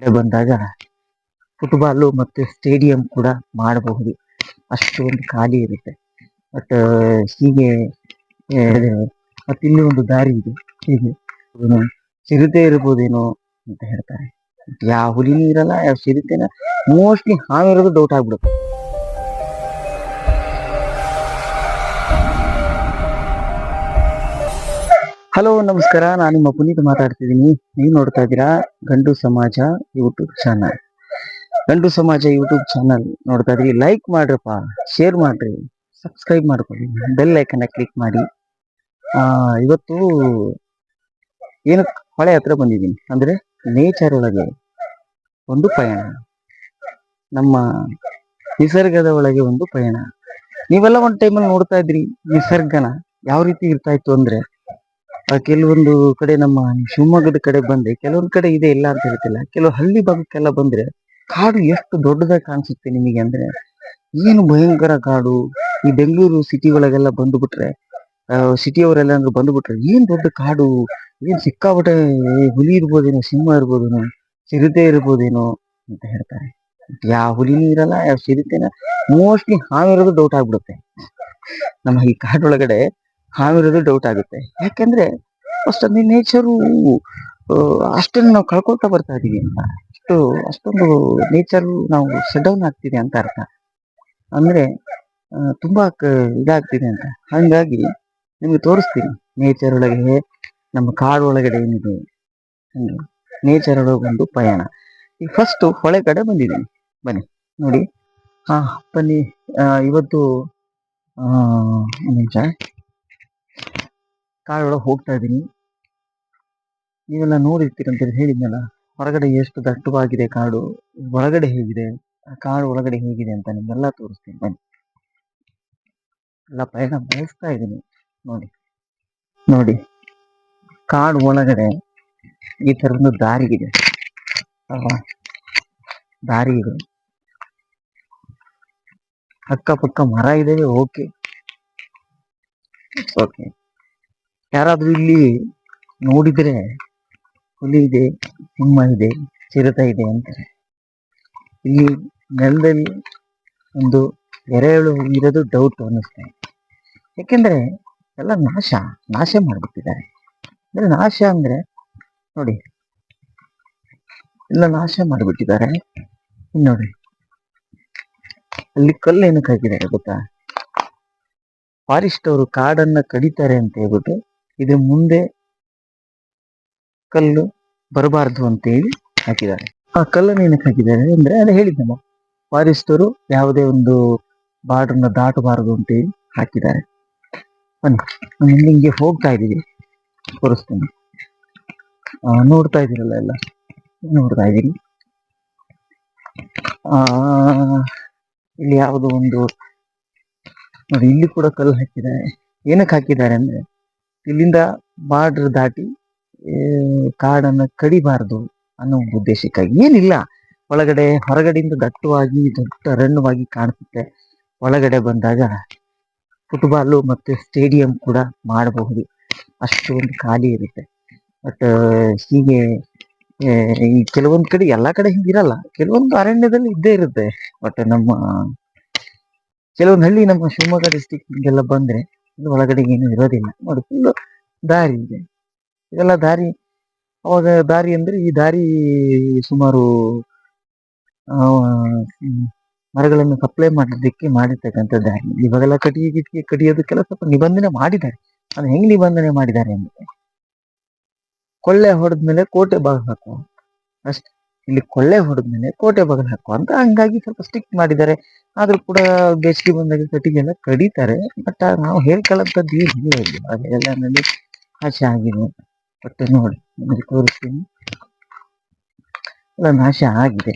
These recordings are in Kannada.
ಕಡೆ ಬಂದಾಗ ಫುಟ್ಬಾಲು ಮತ್ತೆ ಸ್ಟೇಡಿಯಂ ಕೂಡ ಮಾಡಬಹುದು. ಅಷ್ಟು ಒಂದು ಖಾಲಿ ಇರುತ್ತೆ. ಬಟ್ ಹೀಗೆ ಮತ್ತೆ ಇಲ್ಲಿ ಒಂದು ದಾರಿ ಇದೆ. ಹೀಗೆ ಚಿರತೆ ಇರ್ಬೋದೇನೋ ಅಂತ ಹೇಳ್ತಾರೆ. ಯಾವ ಹುಲಿನೂ ಇರಲ್ಲ, ಯಾವ ಚಿರತೆನ ಮೋಸ್ಟ್ಲಿ ಹಾವಿರೋದು ಡೌಟ್ ಆಗ್ಬಿಡುತ್ತೆ. ಹಲೋ, ನಮಸ್ಕಾರ. ನಾನು ನಿಮ್ಮ ಪುನೀತ್ ಮಾತಾಡ್ತಿದ್ದೀನಿ. ನೀವು ನೋಡ್ತಾ ಇದ್ದೀರಾ ಗಂಡು ಸಮಾಜ ಯೂಟ್ಯೂಬ್ ಚಾನಲ್. ಗಂಡು ಸಮಾಜ ಯೂಟ್ಯೂಬ್ ಚಾನಲ್ ನೋಡ್ತಾ ಇದ್ರಿ. ಲೈಕ್ ಮಾಡ್ರಪ್ಪ ಶೇರ್ ಮಾಡ್ರಿ ಸಬ್ಸ್ಕ್ರೈಬ್ ಮಾಡ್ಕೊಳ್ಳಿ. ಬೆಲ್ ಐಕನ್ನ ಕ್ಲಿಕ್ ಮಾಡಿ. ಇವತ್ತು ಏನು ಹೊಳೆ ಹತ್ರ ಬಂದಿದ್ದೀನಿ. ಅಂದ್ರೆ ನೇಚರ್ ಒಳಗೆ ಒಂದು ಪಯಣ. ನಮ್ಮ ನಿಸರ್ಗದ ಒಳಗೆ ಒಂದು ಪಯಣ. ನೀವೆಲ್ಲ ಒಂದು ಟೈಮಲ್ಲಿ ನೋಡ್ತಾ ಇದ್ರಿ, ನಿಸರ್ಗನ. ಯಾವ ರೀತಿ ಇರ್ತಾ ಇತ್ತು ಅಂದ್ರೆ ಕೆಲವೊಂದು ಕಡೆ ನಮ್ಮ ಶಿವಮೊಗ್ಗದ ಕಡೆ ಬಂದ್ರೆ, ಕೆಲವೊಂದು ಕಡೆ ಇದೆ ಇಲ್ಲ ಅಂತ ಹೇಳ್ತಿಲ್ಲ. ಕೆಲವು ಹಳ್ಳಿ ಭಾಗಕ್ಕೆಲ್ಲ ಬಂದ್ರೆ, ಕಾಡು ಎಷ್ಟು ದೊಡ್ಡದಾಗಿ ಕಾಣಿಸುತ್ತೆ ನಿಮಗೆ ಅಂದ್ರೆ, ಏನು ಭಯಂಕರ ಕಾಡು. ಈ ಬೆಂಗಳೂರು ಸಿಟಿ ಒಳಗೆಲ್ಲ ಬಂದ್ಬಿಟ್ರೆ ಸಿಟಿ ಅವರೆಲ್ಲ ಅಂದ್ರೆ ಬಂದ್ಬಿಟ್ರೆ, ಏನ್ ದೊಡ್ಡ ಕಾಡು? ಏನ್ ಸಿಕ್ಕಾಪಟ್ಟೆ ಹುಲಿ ಇರ್ಬೋದೇನೋ, ಸಿಂಹ ಇರ್ಬೋದೇನೋ, ಚಿರತೆ ಇರ್ಬೋದೇನೋ ಅಂತ ಹೇಳ್ತಾರೆ. ಯಾವ ಹುಲಿನೂ ಇರಲ್ಲ, ಯಾವ ಸಿರಿತೆನ ಮೋಸ್ಟ್ಲಿ ಹಾವಿರೋದು ಡೌಟ್ ಆಗ್ಬಿಡುತ್ತೆ. ನಮ್ಮ ಈ ಕಾಡೊಳಗಡೆ ಹಾವಿರೋದು ಡೌಟ್ ಆಗುತ್ತೆ. ಯಾಕಂದ್ರೆ ಅಂದ್ರೆ ನೇಚರು ಅಷ್ಟನ್ನು ನಾವು ಕಳ್ಕೊಳ್ತಾ ಬರ್ತಾ ಇದೀವಿ ಅಂತ. ಅಷ್ಟು ಅಷ್ಟೊಂದು ನೇಚರ್ ನಾವು ಶಟ್ ಡೌನ್ ಆಗ್ತಿದೆ ಅಂತ ಅರ್ಥ. ಅಂದ್ರೆ ತುಂಬಾ ಇದಾಗ್ತಿದೆ ಅಂತ. ಹಂಗಾಗಿ ನಿಮ್ಗೆ ತೋರಿಸ್ತೀನಿ. ನೇಚರ್ ಒಳಗೆ ನಮ್ಮ ಕಾಡು ಒಳಗಡೆ ಏನಿದೆ. ನೇಚರ್ ಒಳಗೆ ಒಂದು ಪಯಣ. ಈಗ ಫಸ್ಟ್ ಹೊಳೆ ಕಡೆ ಬಂದಿದ್ದೀನಿ. ಬನ್ನಿ, ನೋಡಿ. ಹಾ ಬನ್ನಿ. ಇವತ್ತು ನಿಮಿಷ. ಕಾಡೊಳಗೆ ಹೋಗ್ತಾ ಇದ್ದೀನಿ. ನೀವೆಲ್ಲ ನೋಡಿರ್ತೀರಿ ಅಂತ ಹೇಳಿದ್ನಲ್ಲ, ಹೊರಗಡೆ ಎಷ್ಟು ದಟ್ಟವಾಗಿದೆ ಕಾಡು, ಒಳಗಡೆ ಹೇಗಿದೆ ಕಾಡು ಒಳಗಡೆ ಹೇಗಿದೆ ಅಂತ ನಿಮ್ಗೆಲ್ಲ ತೋರಿಸ್ತೀನಿ, ಬನ್ನಿ. ಎಲ್ಲ ಪಯಣ ಬಯಸ್ತಾ ಇದ್ದೀನಿ, ನೋಡಿ. ನೋಡಿ, ಕಾಡು ಒಳಗಡೆ ಈ ಥರದ್ದು ದಾರಿಗಿದೆ. ಅಲ್ವಾ? ದಾರಿ ಇದೆ ಅಕ್ಕಪಕ್ಕ ಮರ ಇದೆ ಓಕೆ. ಓಕೆ ಯಾರಾದರೂ ಇಲ್ಲಿ ನೋಡಿದ್ರೆ ಹುಲಿ ಇದೆ, ಸಿಂಹ ಇದೆ, ಚಿರತೆ ಇದೆ ಅಂತಾರೆ ಇಲ್ಲಿ ನೆಲದಲ್ಲಿ ಒಂದು ಎರೆಹುಳು ಇರೋದು ಡೌಟ್ ಅನ್ನಿಸ್ತಾ ಏಕೆಂದರೆ ಯಾಕೆಂದ್ರೆ ಎಲ್ಲ ನಾಶ ನಾಶ ಮಾಡ್ಬಿಟ್ಟಿದ್ದಾರೆ. ಅಂದ್ರೆ ನಾಶ ಅಂದ್ರೆ ನೋಡಿ, ಎಲ್ಲ ನಾಶ ಮಾಡಿಬಿಟ್ಟಿದ್ದಾರೆ. ನೋಡಿ, ಅಲ್ಲಿ ಕಲ್ಲು ಏನಕ್ಕೆ ಹಾಕಿದ್ದಾರೆ ಗೊತ್ತಾ? ಫಾರೆಸ್ಟ್ ಅವರು ಕಾಡನ್ನ ಕಡಿತಾರೆ ಅಂತ ಹೇಳ್ಬಿಟ್ಟು ಇದು ಮುಂದೆ ಕಲ್ಲು ಬರಬಾರ್ದು ಅಂತ ಹೇಳಿ ಹಾಕಿದ್ದಾರೆ. ಆ ಕಲ್ಲನ್ನು ಏನಕ್ಕೆ ಹಾಕಿದ್ದಾರೆ ಅಂದ್ರೆ ಅದೇ ಹೇಳಿದ್ದಲ್ಲ, ಫಾರೆಸ್ಟ್ ಅವರು ಯಾವುದೇ ಒಂದು ಬಾರ್ಡರ್ನ ದಾಟಬಾರದು ಅಂತ ಹೇಳಿ ಹಾಕಿದ್ದಾರೆ. ಬನ್ನಿ, ನಾನು ಹಿಂಗೆ ಹಿಂಗೆ ಹೋಗ್ತಾ ಇದ್ದೀವಿ ತೋರಿಸ್ತೀನಿ. ನೋಡ್ತಾ ಇದ್ದೀರಲ್ಲ ಎಲ್ಲ? ನೋಡ್ತಾ ಇದ್ದೀನಿ. ಆ, ಇಲ್ಲಿ ಯಾವುದೋ ಒಂದು ನೋಡಿ, ಇಲ್ಲಿ ಕೂಡ ಕಲ್ಲು ಹಾಕಿದ್ದಾರೆ ಏನಕ್ಕೆ ಹಾಕಿದ್ದಾರೆ ಅಂದ್ರೆ, ಇಲ್ಲಿಂದ ಬಾರ್ಡರ್ ದಾಟಿ ಕಾಡನ್ನು ಕಡಿಬಾರದು ಅನ್ನೋ ಉದ್ದೇಶಕ್ಕಾಗಿ. ಏನಿಲ್ಲ, ಒಳಗಡೆ, ಹೊರಗಡೆಯಿಂದ ದಟ್ಟವಾಗಿ, ದೊಡ್ಡ ಅರಣ್ಯವಾಗಿ ಕಾಣಿಸುತ್ತೆ. ಒಳಗಡೆ ಬಂದಾಗ ಫುಟ್ಬಾಲು ಮತ್ತೆ ಸ್ಟೇಡಿಯಂ ಕೂಡ ಮಾಡಬಹುದು. ಅಷ್ಟು ಒಂದು ಖಾಲಿ ಇರುತ್ತೆ. ಬಟ್ ಹೀಗೆ ಈ ಕೆಲವೊಂದು ಕಡೆ ಎಲ್ಲ ಕಡೆ ಹಿಂಗಿರಲ್ಲ. ಕೆಲವೊಂದು ಅರಣ್ಯದಲ್ಲಿ ಇದ್ದೇ ಇರುತ್ತೆ. ಬಟ್ ನಮ್ಮ ಕೆಲವೊಂದು ಹಳ್ಳಿ ನಮ್ಮ ಶಿವಮೊಗ್ಗ ಡಿಸ್ಟಿಕ್ ಬಂದರೆ ಬಂದ್ರೆ ಇಲ್ಲಿ ಒಳಗಡೆ ಏನು ಇರೋದಿಲ್ಲ. ನೋಡಿ ಫುಲ್ ದಾರಿ ಇದೆ. ಇದೆಲ್ಲ ದಾರಿ, ಅವಾಗ ದಾರಿ ಅಂದ್ರೆ ಈ ದಾರಿ ಸುಮಾರು ಮರಗಳನ್ನು ಸಪ್ಲೈ ಮಾಡೋದಕ್ಕೆ ಮಾಡಿರ್ತಕ್ಕಂಥ ದಾರಿ. ಇವಾಗೆಲ್ಲ ಕಟ್ಟಿಗೆ, ಗಿಟ್ಟಿಗೆ ಕಡಿಯೋದಕ್ಕೆಲ್ಲ ಸ್ವಲ್ಪ ನಿಬಂಧನೆ ಮಾಡಿದ್ದಾರೆ. ಅದು ಹೆಂಗೆ ನಿಬಂಧನೆ ಮಾಡಿದ್ದಾರೆ ಅಂದ್ರೆ, ಕೊಳ್ಳೆ ಹೊಡೆದ್ಮೇಲೆ ಕೋಟೆ ಬಾಗ ಹಾಕುವ. ಅಷ್ಟೇ. ಇಲ್ಲಿ ಕೊಳ್ಳೆ ಹೊಡೆದ್ಮೇಲೆ ಕೋಟೆ ಬಗಲ್ ಹಾಕುವ ಅಂತ ಹಂಗಾಗಿ ಸ್ವಲ್ಪ ಸ್ಟಿಕ್ ಮಾಡಿದ್ದಾರೆ. ಆದ್ರೂ ಕೂಡ ಬೇಸಿಗೆ ಬಂದಾಗ ಕಟ್ಟಿಗೆ ಎಲ್ಲ ಕಡಿತಾರೆ. ಬಟ್ ನಾವು ಹೇಳ್ಕೊಳ್ಳೋಂಥದ್ದು ಇಲ್ಲ ಇಲ್ಲ ಅದೆಲ್ಲ ನನಗೆ ನಾಶ ಆಗಿದೆ. ಬಟ್ ನೋಡಿ, ನಿಮಗೆ ತೋರಿಸ್ತೀನಿ. ಎಲ್ಲ ನಾಶ ಆಗಿದೆ.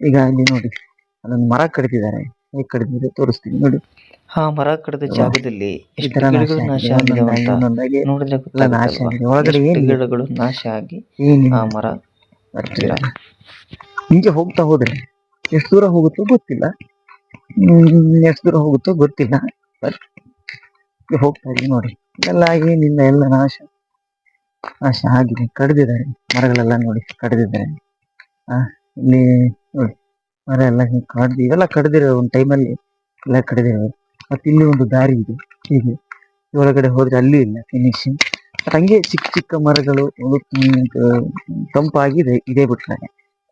ಈಗ ಇಲ್ಲಿ ನೋಡಿ ಅದೊಂದು ಮರ ಕಡಿತಿದ್ದಾರೆ ಹೇಗೆ ಕಡಿದಿದೆ ತೋರಿಸ್ತೀನಿ ನೋಡಿ. ಆ ಮರ ಕಡಿದ ಜಾಗದಲ್ಲಿ ಈ ಎಷ್ಟು ಗಿಡಗಳು ನಾಶ ಅಂತ ನೋಡಿದ್ರೆ ಒಳಗಡೆ ಗಿಡಗಳು ನಾಶ ಆಗಿ ಆ ಮರ. ಹಿಂಗೆ ಹೋಗ್ತಾ ಹೋದ್ರೆ ಎಷ್ಟು ದೂರ ಹೋಗುತ್ತೋ ಗೊತ್ತಿಲ್ಲ. ಎಷ್ಟು ದೂರ ಹೋಗುತ್ತೋ ಗೊತ್ತಿಲ್ಲ. ಬಟ್ ಹೋಗ್ತಾ ಇದೀವಿ ನೋಡಿ. ಎಲ್ಲ ಏನಿಲ್ಲ ಎಲ್ಲ ನಾಶ. ನಾಶ ಆಗಿದೆ. ಕಡ್ದಿದ್ದಾರೆ ಮರಗಳೆಲ್ಲ ನೋಡಿ ಕಡ್ದಿದ್ದಾರೆ. ಆ ಇಲ್ಲಿ ನೋಡಿ. ಮರ ಎಲ್ಲ ಹಿಂಗ್ ಕಡ್ದು, ಇವೆಲ್ಲ ಕಡ್ದಿರೋ ಒಂದು ಟೈಮಲ್ಲಿ ಎಲ್ಲ ಕಡ್ದಿರೋ ಮತ್ತೆ ಇಲ್ಲಿ ಒಂದು ದಾರಿ ಇದೆ, ಹೀಗೆ. ಒಳಗಡೆ ಹೋದ್ರೆ ಅಲ್ಲಿ ಇಲ್ಲ ಫಿನಿಶಿಂಗ್ ಬಟ್ ಹಂಗೆ ಚಿಕ್ಕ ಚಿಕ್ಕ ಮರಗಳು ತಂಪಾಗಿದೆ ಇದೇ ಬಿಟ್ಟರೆ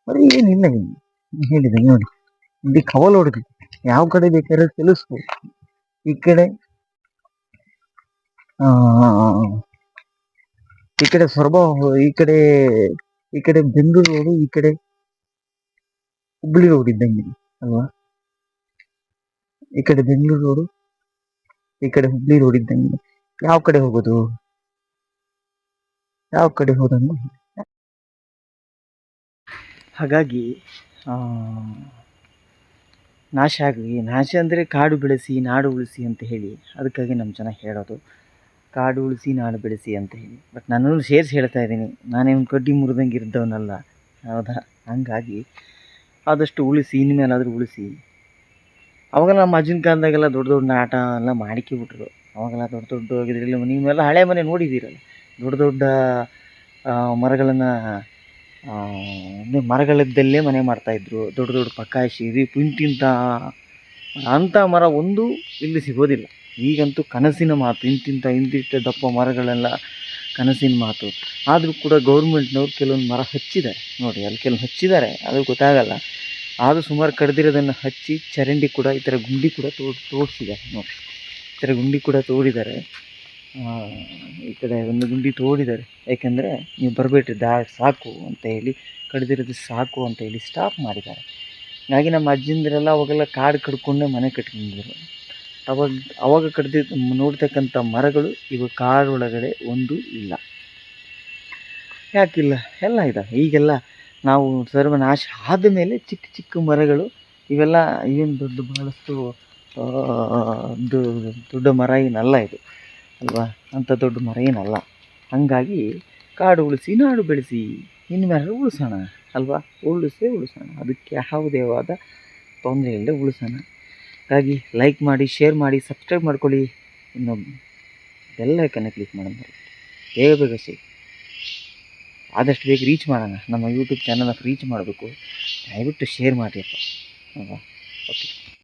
ಬರೀ ಏನಿಲ್ಲ ಹೇಳಿದೆ ನೋಡಿ. ಇಲ್ಲಿ ಕವಲ್ ಹೊಡೆದು, ಯಾವ ಕಡೆ ಬೇಕಾದ್ರೆ ತಿಳಿಸ್ಬೋದು ಈ ಕಡೆ ಈ ಕಡೆ ಸೊರಬ ಈ ಕಡೆ ಈ ಕಡೆ ಬೆಂಗಳೂರು, ಈ ಕಡೆ ಹುಬ್ಳಿ ರೋಡ್ ಇದ್ದಂಗೆ ಇದೆ, ಅಲ್ವಾ? ಈ ಕಡೆ ಬೆಂಗಳೂರು ರೋಡು ಈ ಕಡೆ ಹುಬ್ಳಿ ರೋಡ್ ಇದ್ದಂಗೆ ಇದೆ. ಯಾವ ಕಡೆ ಹೋಗೋದು? ಯಾವ ಕಡೆ ಹೋದಂಗೆ ಹಾಗಾಗಿ ನಾಶ ಆಗಲಿ ನಾಶ ಅಂದರೆ ಕಾಡು ಬೆಳೆಸಿ ನಾಡು ಉಳಿಸಿ ಅಂತ ಹೇಳಿ ಅದಕ್ಕಾಗಿ ನಮ್ಮ ಜನ ಹೇಳೋದು. ಕಾಡು ಉಳಿಸಿ ನಾಡು ಬೆಳೆಸಿ ಅಂತ ಹೇಳಿ. ಬಟ್ ನಾನು ಸೇರಿಸಿ ಹೇಳ್ತಾ ಇದ್ದೀನಿ. ನಾನೇನು ಕಡ್ಡಿ ಮುರಿದಂಗೆ ಇದ್ದವನಲ್ಲ. ಹೌದಾ? ಹಂಗಾಗಿ ಆದಷ್ಟು ಉಳಿಸಿ, ಇನ್ಮೇಲಾದರೂ ಉಳಿಸಿ. ಅವಾಗೆಲ್ಲ ನಮ್ಮ ಅಜ್ಜಿನ ಕಾಲದಾಗೆಲ್ಲ ದೊಡ್ಡ ದೊಡ್ಡ ನಾಟ ಎಲ್ಲ ಬಿಟ್ರು. ಅವಾಗೆಲ್ಲ ದೊಡ್ಡ ದೊಡ್ಡ ಇದ್ರಲ್ಲಿ ನೀವೆಲ್ಲ ಹಳೆ ಮನೆ ನೋಡಿದ್ದೀರಲ್ಲ? ದೊಡ್ಡ ದೊಡ್ಡ ಮರಗಳನ್ನು ಮರಗಳಿದ್ದಲ್ಲೇ ಮನೆ ಮಾಡ್ತಾಯಿದ್ರು ದೊಡ್ಡ ದೊಡ್ಡ ಪಕಾಶಿ ಇದು ಇಂತಿಂಥ ಅಂಥ ಮರ ಒಂದು ಇಲ್ಲಿ ಸಿಗೋದಿಲ್ಲ. ಈಗಂತೂ ಕನಸಿನ ಮಾತು, ಇಂತಿಂಥ ಇಂತಿಷ್ಟು ದಪ್ಪ ಮರಗಳೆಲ್ಲ ಕನಸಿನ ಮಾತು. ಆದರೂ ಕೂಡ ಗೌರ್ಮೆಂಟ್ನವ್ರು ಕೆಲವೊಂದು ಮರ ಹಚ್ಚಿದ್ದಾರೆ. ನೋಡಿ, ಅಲ್ಲಿ ಕೆಲವು ಹಚ್ಚಿದ್ದಾರೆ ಅದು ಗೊತ್ತಾಗಲ್ಲ. ಆದರೂ ಸುಮಾರು ಕಡ್ದಿರೋದನ್ನು ಹಚ್ಚಿ ಚರಂಡಿ ಕೂಡ, ಈ ಥರ ಗುಂಡಿ ಕೂಡ ತೋಡ್ ತೋಡಿಸಿದ್ದಾರೆ. ನೋಡಿ, ಈ ಥರ ಗುಂಡಿ ಕೂಡ ತೋಡಿದ್ದಾರೆ. ಈ ಕಡೆ ಒಂದು ಗುಂಡಿ ತೋಡಿದ್ದಾರೆ. ಯಾಕೆಂದರೆ ನೀವು ಬರಬೇಡ್ರಿ ದಾ ಸಾಕು ಅಂತ ಹೇಳಿ, ಕಡ್ದಿರೋದು ಸಾಕು ಅಂತ ಹೇಳಿ ಸ್ಟಾಪ್ ಮಾಡಿದ್ದಾರೆ. ಹಾಗಾಗಿ ನಮ್ಮ ಅಜ್ಜಂದಿರೆಲ್ಲ ಅವಾಗೆಲ್ಲ ಕಾಡು ಕಡ್ಕೊಂಡೇ ಮನೆ ಕಟ್ಕೊಂಡಿದ್ರು. ಅವಾಗ ಅವಾಗ ಕಡ್ದಿದ್ದು ನೋಡ್ತಕ್ಕಂಥ ಮರಗಳು ಇವಾಗ ಕಾಡೊಳಗಡೆ ಒಂದು ಇಲ್ಲ. ಯಾಕಿಲ್ಲ? ಎಲ್ಲ ಇದಾವೆ ಈಗೆಲ್ಲ ನಾವು ಸರ್ವನಾಶ ಆದ ಮೇಲೆ ಚಿಕ್ಕ ಚಿಕ್ಕ ಮರಗಳು ಇವೆಲ್ಲ ಏನು ದೊಡ್ಡ ಬಹಳಷ್ಟು ದೊಡ್ಡ ಮರ ಏನಲ್ಲ ಇದು. ಅಲ್ವಾ? ಅಂಥ ದೊಡ್ಡ ಮರ ಏನಲ್ಲ. ಹಾಗಾಗಿ ಕಾಡು ಉಳಿಸಿ, ನಾಡು ಬೆಳೆಸಿ, ಇನ್ಮೇಲೆ ಉಳಿಸೋಣ. ಅಲ್ವಾ? ಉಳಿಸೇ ಉಳಿಸೋಣ. ಅದಕ್ಕೆ ಯಾವುದೇವಾದ ತೊಂದರೆ ಇಲ್ಲದೆ ಉಳಿಸೋಣ. ಹಾಗಾಗಿ ಲೈಕ್ ಮಾಡಿ ಶೇರ್ ಮಾಡಿ ಸಬ್ಸ್ಕ್ರೈಬ್ ಮಾಡ್ಕೊಳ್ಳಿ. ಇನ್ನು ಎಲ್ಲ ಐಕನ್ನ ಕ್ಲಿಕ್ ಮಾಡೋಣ ಬೇಗ ಬೇಗ ಸಿಗಿ. ಆದಷ್ಟು ಬೇಗ ರೀಚ್ ಮಾಡೋಣ. ನಮ್ಮ ಯೂಟ್ಯೂಬ್ ಚಾನಲ್ನ ರೀಚ್ ಮಾಡಬೇಕು. ದಯವಿಟ್ಟು ಶೇರ್ ಮಾಡಿಯಪ್ಪ ಅಲ್ವಾ ಓಕೆ